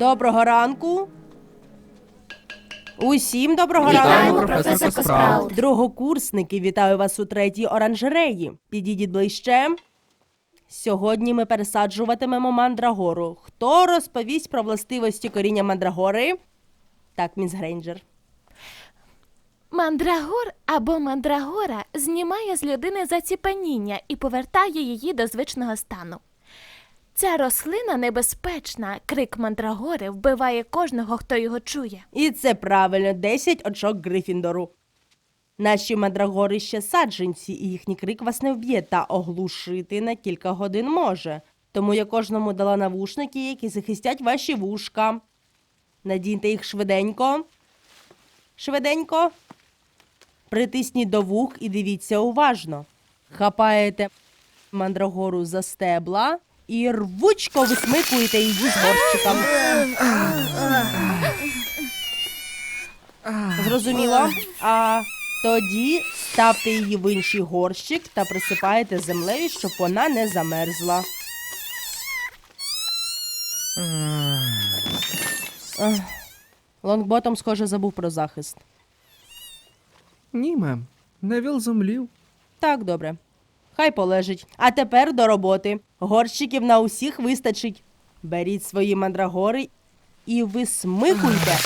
Доброго ранку. Усім доброго Вітаємо, ранку. професор Спраут. Другокурсники, вітаю вас у третій оранжереї. Підійдіть ближче. Сьогодні ми пересаджуватимемо мандрагору. Хто розповість про властивості коріння мандрагори? Так, міс Грейнджер. Мандрагор або мандрагора знімає з людини заціпаніння і повертає її до звичного стану. Ця рослина небезпечна. Крик мандрагори вбиває кожного, хто його чує. І це правильно 10 очок Грифіндору. Наші мандрагори ще саджанці, і їхній крик вас не вб'є та оглушити на кілька годин може. Тому я кожному дала навушники, які захистять ваші вушка. Надіньте їх швиденько. Швиденько. Притисніть до вух і дивіться уважно. Хапаєте мандрагору за стебла і рвучко висмикуєте її з горщиком. Зрозуміло. А тоді ставте її в інший горщик та присипаєте землею, щоб вона не замерзла. Ех, Лонгботом, схоже, забув про захист. Ні, мем. Невіл зумлів. Так, добре хай полежить. А тепер до роботи. Горщиків на усіх вистачить. Беріть свої мандрагори і висмикуйте.